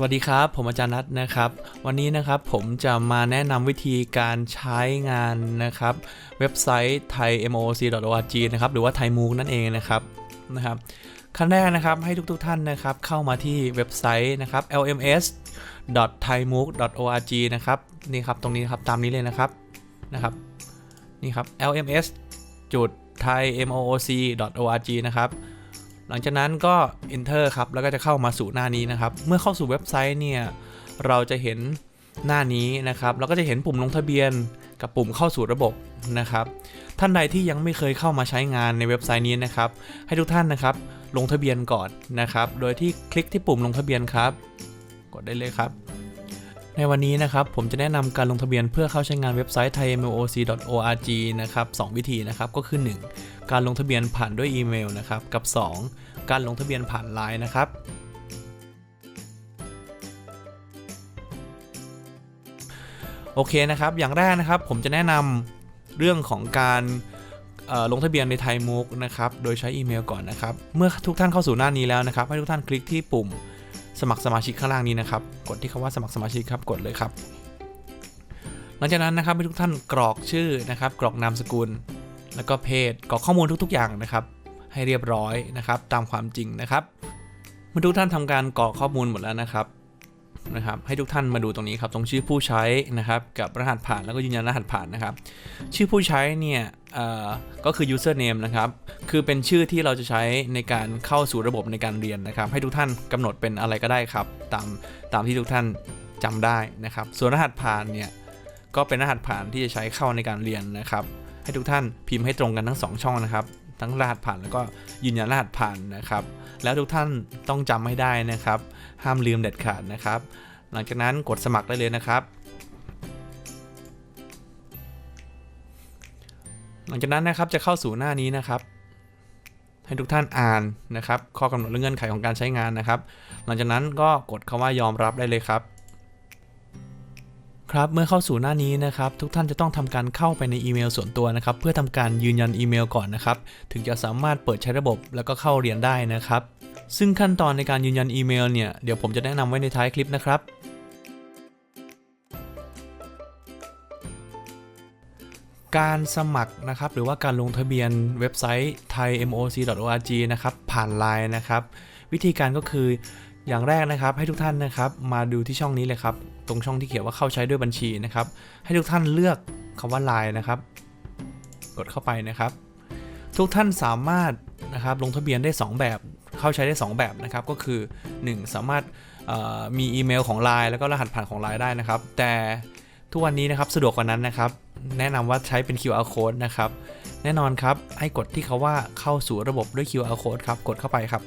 สวัสดีครับ ผมอาจารย์นัทนะครับ วันนี้นะครับผมจะมาแนะนำวิธีการใช้งานนะครับ เว็บไซต์ thaimoc.org นะครับหรือว่า t h a i m o o นั่นเองนะครับนะครับขั้นแรกนะครับให้ทุกๆท่านนะครับเข้ามาที่เว็บไซต์นะครับ lms.thaimook.org นะครับนี่ครับตรงนี้ครับตามนี้เลยนะครับนะครับนี่ครับ lms thaimooc.org นะครับ หลังจากนั้นก็ enter ครับ แล้วก็จะเข้ามาสู่หน้านี้นะครับ เมื่อเข้าสู่เว็บไซต์เนี่ย เราจะเห็นหน้านี้นะครับ เราก็จะเห็นปุ่มลงทะเบียนกับปุ่มเข้าสู่ระบบนะครับ ท่านใดที่ยังไม่เคยเข้ามาใช้งานในเว็บไซต์นี้นะครับ ให้ทุกท่านนะครับ ลงทะเบียนก่อนนะครับ โดยที่คลิกที่ปุ่มลงทะเบียนครับ กดได้เลยครับ ในวันนี้นะครับผมจะแนะนำการลงทะเบียนเพื่อเข้าใช้งานเว็บไซต์ thaimoc.org นะครับสองวิธีนะครับก็คือ 1 การลงทะเบียนผ่านด้วยอีเมลนะครับกับ 2 การลงทะเบียนผ่านไลน์นะครับโอเคนะครับ อย่างแรกนะครับผมจะแนะนำเรื่องของการลงทะเบียนในไทยมุกนะครับ โดยใช้อีเมลก่อนนะครับ เมื่อทุกท่านเข้าสู่หน้านี้แล้วนะครับ ให้ทุกท่านคลิกที่ปุ่ม สมัครสมาชิกข้างล่างนี้นะครับ กดที่คำว่าสมัครสมาชิกครับ กดเลยครับ หลังจากนั้นนะครับให้ทุกท่านกรอกชื่อนะครับ กรอกนามสกุล แล้วก็เพศ กรอกข้อมูลทุกๆ อย่างนะครับ ให้เรียบร้อยนะครับ ตามความจริงนะครับเมื่อทุกท่านทำการกรอกข้อมูลหมดแล้วนะครับ นะครับให้ทุกท่านมาดูตรงนี้ครับตรงชื่อผู้ใช้นะครับกับรหัสผ่านแล้วก็ยืนยันรหัสผ่านนะครับ ชื่อผู้ใช้เนี่ยเอ่อก็คือ username นะครับ คือเป็นชื่อที่เราจะใช้ในการเข้าสู่ระบบในการเรียนนะครับ ให้ทุกท่านกำหนดเป็นอะไรก็ได้ครับ ตามตามที่ทุกท่านจำได้นะครับ ส่วนรหัสผ่านเนี่ยก็เป็นรหัสผ่านที่จะใช้เข้าในการเรียนนะครับ ให้ทุกท่านพิมพ์ให้ตรงกันทั้ง 2 ช่องนะครับ ทั้งรหัสผ่านแล้วก็ยืนยันรหัสผ่านนะครับ แล้วทุกท่านต้องจำให้ได้นะครับ ห้ามลืมเด็ดขาดนะครับ หลังจากนั้นกดสมัครได้เลยนะครับ หลังจากนั้นนะครับจะเข้าสู่หน้านี้นะครับให้ทุกท่านอ่านนะครับ ข้อกำหนดและเงื่อนไขของการใช้งานนะครับ หลังจากนั้นก็กดคำว่ายอมรับได้เลยครับ ครับเมื่อเข้าสู่หน้านี้นะครับทุกท่านจะต้องทำการเข้าไปในอีเมลส่วนตัวนะครับเพื่อทำการยืนยันอีเมลก่อนนะครับถึงจะสามารถเปิดใช้ระบบแล้วก็เข้าเรียนได้นะครับ ซึ่งขั้นตอนในการยืนยันอีเมลเนี่ยเดี๋ยวผมจะแนะนำไว้ในท้ายคลิปนะครับการสมัครนะครับหรือว่าการลงทะเบียนเว็บไซต์ thaimoc.org นะครับผ่านไลน์นะครับ วิธีการก็คือ อย่างแรกนะครับให้ทุกท่านนะครับมาดูที่ช่องนี้เลยครับ ตรงช่องที่เขียนว่าเข้าใช้ด้วยบัญชีนะครับ ให้ทุกท่านเลือกคำว่าไลน์นะครับ กดเข้าไปนะครับ ทุกท่านสามารถนะครับลงทะเบียนได้ 2 แบบเข้าใช้ได้ 2 แบบนะครับ ก็คือ 1 สามารถมีอีเมลของ Line แล้วก็รหัสผ่านของ Line ได้นะครับ แต่ทุกวันนี้นะครับสะดวกกว่านั้นนะครับ แนะนำว่าใช้เป็น QR code นะครับ แน่นอนครับให้กดที่เขาว่าเข้าสู่ระบบด้วย QR code ครับ กดเข้าไปครับ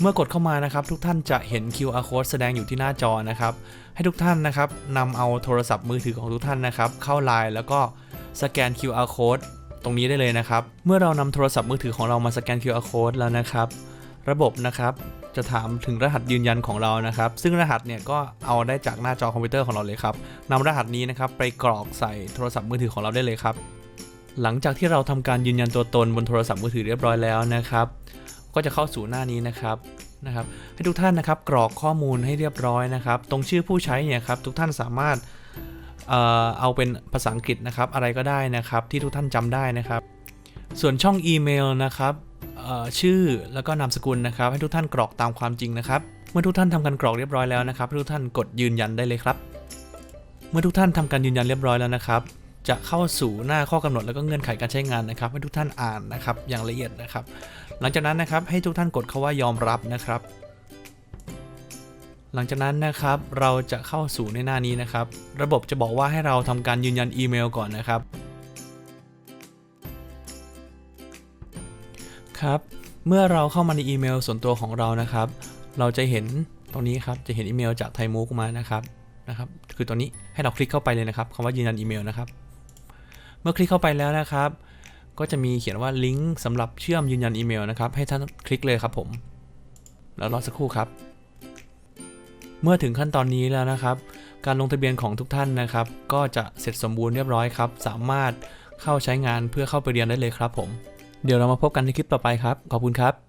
เมื่อกดเข้ามานะครับทุกท่านจะเห็น QR code แสดงอยู่ที่หน้าจอนะครับ ให้ทุกท่านนะครับนำเอาโทรศัพท์มือถือของทุกท่านนะครับ เข้า Line แล้วก็สแกน QR code ตรงนี้ได้เลยนะครับ เมื่อเรานำโทรศัพท์มือถือของเรามาสแกน QR code แล้วนะครับ ระบบนะครับจะถามถึงรหัสยืนยันของเรานะครับ ซึ่งรหัสเนี่ยก็เอาได้จากหน้าจอคอมพิวเตอร์ของเราเลยครับนำรหัสนี้นะครับไปกรอกใส่โทรศัพท์มือถือของเราได้เลยครับ หลังจากที่เราทำการยืนยันตัวตนบนโทรศัพท์มือถือเรียบร้อยแล้วนะครับ ก็จะเข้าสู่หน้านี้นะครับนะครับ ให้ทุกท่านนะครับกรอกข้อมูลให้เรียบร้อยนะครับ ตรงชื่อผู้ใช้เนี่ยครับทุกท่านสามารถเอาเป็นภาษาอังกฤษนะครับอะไรก็ได้นะครับที่ทุกท่านจำได้นะครับ ส่วนช่องอีเมลนะครับชื่อแล้วก็นามสกุลนะครับ ให้ทุกท่านกรอกตามความจริงนะครับ เมื่อทุกท่านทำการกรอกเรียบร้อยแล้วนะครับทุกท่านกดยืนยันได้เลยครับ เมื่อทุกท่านทำการยืนยันเรียบร้อยแล้วนะครับ จะเข้าสู่หน้าข้อกำหนดแล้วก็เงื่อนไขการใช้งานนะครับ ให้ทุกท่านอ่านนะครับอย่างละเอียดนะครับ หลังจากนั้นนะครับให้ทุกท่านกดคาว่ายอมรับนะครับ หลังจากนั้นนะครับเราจะเข้าสู่ในหน้านี้นะครับ ระบบจะบอกว่าให้เราทำการยืนยันอีเมลก่อนนะครับครับเมื่อเราเข้ามาในอีเมลส่วนตัวของเรานะครับ เราจะเห็นตรงนี้ครับจะเห็นอีเมลจากไทยมุกมานะครับนะครับ คือตัวนี้ให้เราคลิกเข้าไปเลยนะครับคำว่ายืนยันอีเมลนะครับ เมื่อคลิกเข้าไปแล้วนะครับ ก็จะมีเขียนว่าลิงก์สำหรับเชื่อมยืนยันอีเมลนะครับให้ท่านคลิกเลยครับผม แล้วรอสักครู่ครับ เมื่อถึงขั้นตอนนี้แล้วนะครับ การลงทะเบียนของทุกท่านนะครับ ก็จะเสร็จสมบูรณ์เรียบร้อยครับ สามารถเข้าใช้งานเพื่อเข้าไปเรียนได้เลยครับผม เดี๋ยวเรามาพบกันในคลิปต่อไปครับ ขอบคุณครับ